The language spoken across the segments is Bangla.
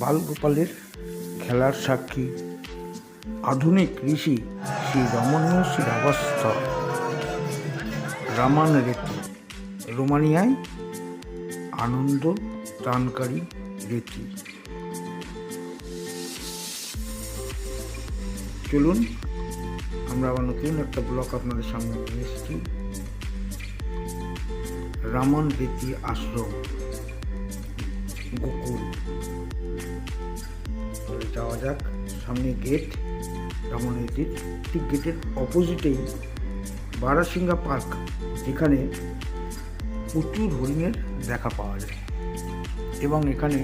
বালগোপালের খেলার সাক্ষী আধুনিক ঋষি শ্রী রমণীয় শিরাবস্থ রামান রেতি রোমানিয়ায় আনন্দ দানকারী রেতি চলুন, আমরা আবার নতুন একটা ব্লক আপনাদের সামনে নিয়ে এসেছি। রামন রীতি আশ্রম। গোকুল। যাওয়া যাক, সামনে গেট রামন রীতির ঠিক গেটের অপোজিটেই বারাসিঙ্গা পার্ক যেখানে প্রচুর হরিণের দেখা পাওয়া যায়। এবং এখানে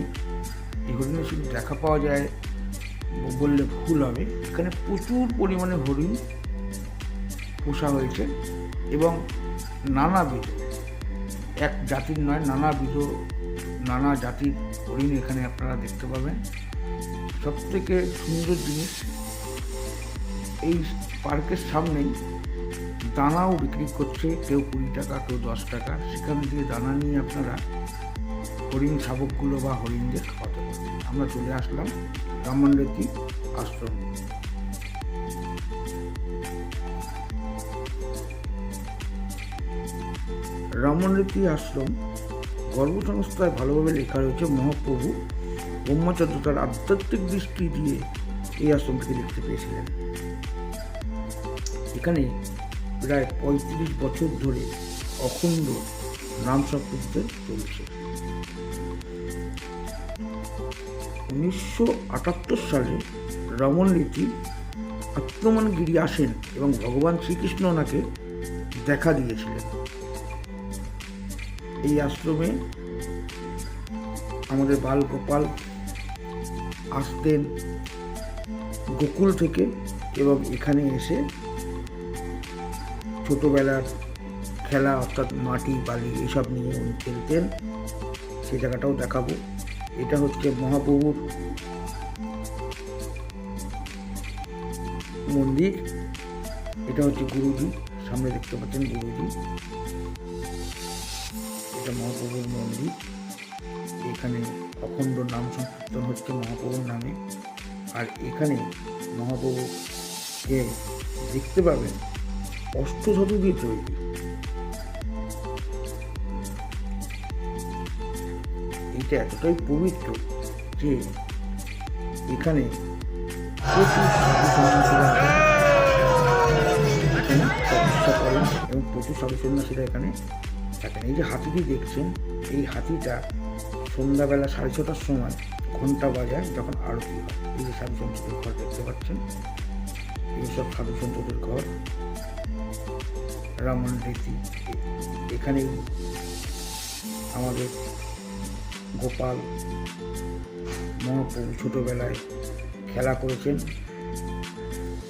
এই হরিণের শুধু দেখা পাওয়া যায় বললে ভুল হবে, এখানে প্রচুর পরিমাণে হরিণ পোষা হয়েছে এবং নানাবিধ, এক জাতির নয়, নানাবিধ নানা জাতির হরিণ এখানে আপনারা দেখতে পাবেন। সব থেকে সুন্দর জিনিস, এই পার্কের সামনেই দানাও বিক্রি করছে, কেউ কুড়ি টাকা, কেউ দশ টাকা। সেখান থেকে দানা নিয়ে আপনারা হরিণ শাবকগুলো বা হরিণদের খাওয়াতে পারবেন। আমরা চলে আসলাম রামমন্ডতি আশ্রম। রামমন্ডতি আশ্রম গর্ভসংস্থায় ভালোভাবে লেখা রয়েছে মহাপ্রভু ব্রহ্মচর্য তার আধ্যাত্মিক দৃষ্টি দিয়ে এই আশ্রমটিকে দেখতে পেয়েছিলেন। এখানে প্রায় পঁয়ত্রিশ বছর ধরে অখণ্ড নাম সংকীর্তন চলছে। উনিশশো আটাত্তর সালে রমন রীতি আত্মমানগিরি আসেন এবং ভগবান শ্রীকৃষ্ণ ওনাকে দেখা দিয়েছিলেন। এই আশ্রমে আমাদের বাল গোপাল আসতেন গোকুল থেকে এবং এখানে এসে ছোটোবেলার খেলা অর্থাৎ মাটি, বালি এসব নিয়ে উনি খেলতেন। সেই জায়গাটাও দেখাবো। এটা হচ্ছে মহাপ্রভুর মন্দির। এটা হচ্ছে গুরুজি। সামনে দেখতে পাচ্ছেন গুরুজি এটা মহাপ্রভুর মন্দির। এখানে অখণ্ড নাম সংকীর্তন হচ্ছে মহাপ্রভুর নামে। আর এখানে মহাপ্রভুকে দেখতে পাবেন অষ্টধাতু তৈরি। এটা এতটাই পবিত্র যে এখানে প্রচুর এখানে করেন এবং প্রচুর সাধু সন্ন্যাসীরা এখানে থাকেন। এই যে হাতিটি দেখছেন, এই হাতিটা সন্ধ্যাবেলা সাড়ে ছটার সময় ঘণ্টা বাজায় যখন আরতি হয়। এই যে সাধু সন্তদের ঘর দেখতে পাচ্ছেন, এই সব সাধু সন্তদের ঘর। রামন রীতি, এখানেই আমাদের গোপাল মহাপ্রভু ছোটোবেলায় খেলা করেছেন।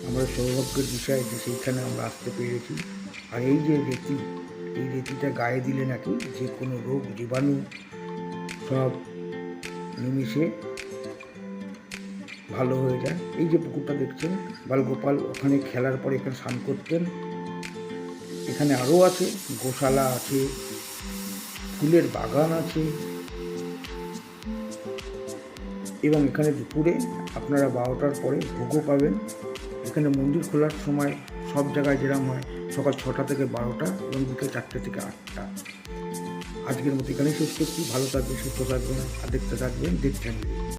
আমরা সৌভাগ্যের বিষয় যে সেইখানে আমরা আসতে পেরেছি। আর এই যে রেতি, এই রেতিটা গায়ে দিলে নাকি যে কোনো রোগ, জীবাণু সব নিমিশে ভালো হয়ে যায়। এই যে পুকুরটা দেখছেন, বালগোপাল ওখানে খেলার পরে এখানে স্নান করতেন। এখানে আরও আছে, গোশালা আছে, ফুলের বাগান আছে। এবং এখানে দুপুরে আপনারা বারোটার পরে ভোগও পাবেন। এখানে মন্দির খোলার সময় সব জায়গায় যেরাম হয়, সকাল ছটা থেকে বারোটা এবং বিকেল চারটে থেকে আটটা। আজকের মতো এখানেই শেষ করছি। ভালো থাকবেন, সুস্থ থাকবেন, আর দেখতে থাকবেন দেখতে